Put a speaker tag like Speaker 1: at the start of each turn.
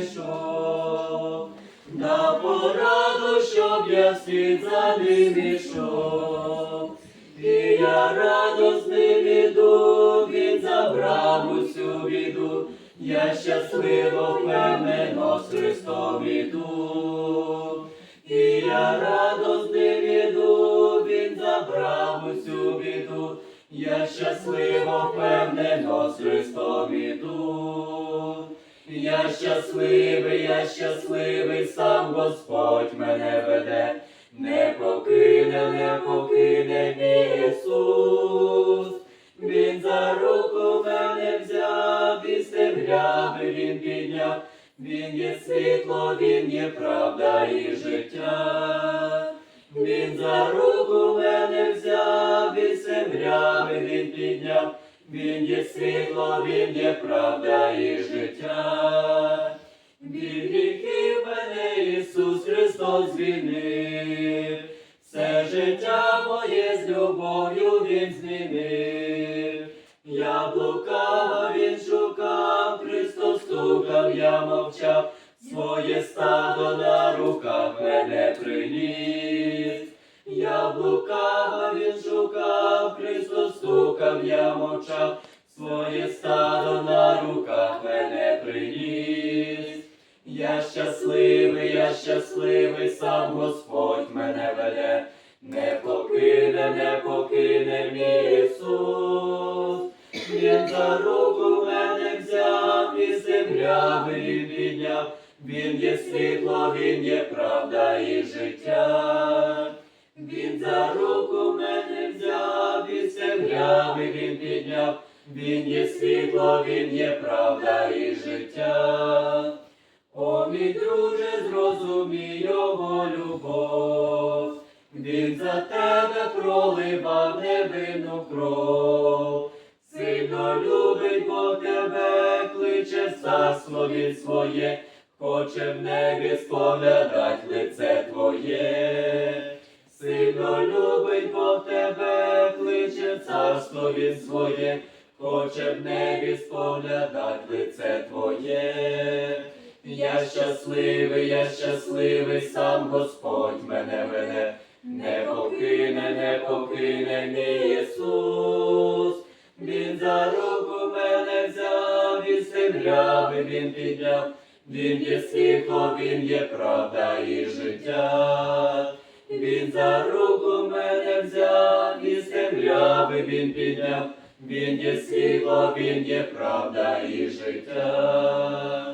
Speaker 1: знайшов, на пораду, щоб я вслід за ним ішов. І я радо з іду, він забрав усю біду, я щасливо впевнено з Христом іду. І я радо з іду, він забрав усю біду, я щасливо впевнено з Христом іду. Я щасливий, я щасливий, сам Господь мене веде, не покине, не покине Ісус. Він за руку мене взяв, і з він підняв. Він є світло, він є правда і життя. Він за руку мене взяв, і з темряви він підняв. Він є світло, він є правда і життя. Від гріхів мене Ісус Христос звільнив. Все життя моє з любов'ю Він змінив. Я блукав, він шукав, Христос стукав, я мовчав, своє стадо на руках я мовчав, своє стадо на руках мене приніс. Я щасливий, я щасливий, сам Господь мене веде, не покине, не покине мій Ісус. Він за руку мене взяв, і земля він підняв, Він є світло, Він є правда і життя. Він за руку мене взяв, і він підняв, Він є світло, Він є правда і життя. О, мій друже, зрозумій його любов, він за тебе проливав невинну кров, сильно любить, бо тебе кличе царство від своє, хоче в небі споглядать лице твоє. Сильно любить, бо тебе царство він своє, хоче в небі споглядать лице твоє. Я щасливий, я щасливий, сам Господь мене веде, не покине, не покине мій Ісус. Він за руку мене взяв, і з темряви він підняв, він є світло, він є правда і життя. Він за руку мене темряви він підняв, він є світло, він є правда і життя.